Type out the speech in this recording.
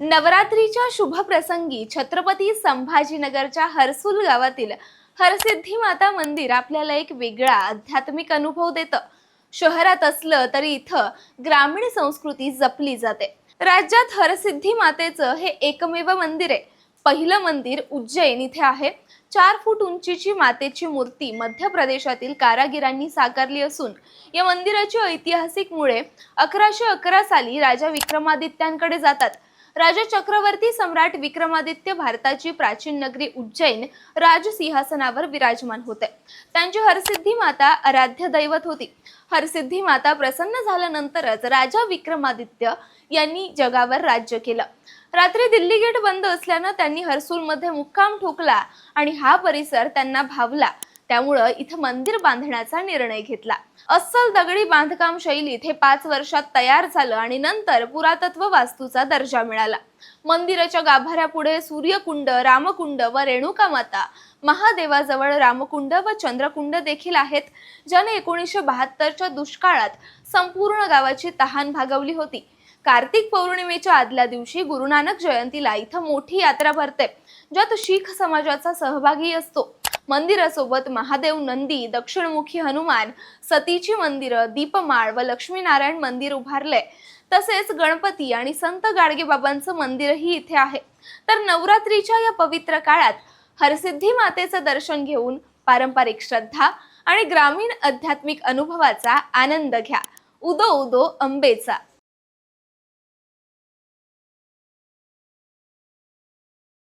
नवरात्रीच्या शुभप्रसंगी छत्रपती संभाजीनगरच्या हरसूल गावातील हरसिद्धी माता मंदिर आपल्याला एक वेगळा आध्यात्मिक अनुभव देतं. शहरात असलं तरी इथं ग्रामीण संस्कृती जपली जाते. राज्यात हरसिद्धी मातेचं हे एकमेव मंदिर आहे. पहिलं मंदिर उज्जैन इथे आहे. चार फूट उंचीची मातेची मूर्ती मध्य प्रदेशातील कारागिरांनी साकारली असून या मंदिराची ऐतिहासिक मुळे अकराशे अकरा साली राजा विक्रमादित्यांकडे जातात. राजा चक्रवर्ती सम्राट विक्रमादित्य भारताची प्राचीन नगरी उज्जैन राजसिंहासनावर विराजमान होते. त्यांची हरसिद्धी माता आराध्य दैवत होती. हरसिद्धी माता प्रसन्न झाल्यानंतरच राजा विक्रमादित्य यांनी जगावर राज्य केलं. रात्री दिल्ली गेट बंद असल्यानं त्यांनी हरसूलमध्ये मुक्काम ठोकला आणि हा परिसर त्यांना भावला. त्यामुळं इथं मंदिर बांधण्याचा निर्णय घेतला. अस्सल दगडी बांधकाम शैलीत हे पाच वर्षात तयार झालं आणि नंतर पुरातत्व वास्तूचा दर्जा मिळाला. मंदिराच्या गाभाऱ्यापुढे सूर्यकुंड रामकुंड व रेणुका माता महादेवाजवळ रामकुंड व चंद्रकुंड देखील आहेत ज्याने एकोणीसशे बहात्तरच्या दुष्काळात संपूर्ण गावाची तहान भागवली होती. कार्तिक पौर्णिमेच्या आदल्या दिवशी गुरुनानक जयंतीला इथं मोठी यात्रा भरते ज्यात शीख समाजाचा सहभागी असतो. मंदिरासोबत महादेव नंदी दक्षिणमुखी हनुमान सतीची मंदिरं दीपमाळ व लक्ष्मीनारायण मंदिर उभारले. तसेच गणपती आणि संत गाडगेबाबांचं मंदिरही इथे आहे. तर नवरात्रीच्या या पवित्र काळात हरसिद्धी मातेचं दर्शन घेऊन पारंपरिक श्रद्धा आणि ग्रामीण आध्यात्मिक अनुभवाचा आनंद घ्या. उदो उदो अंबेचा.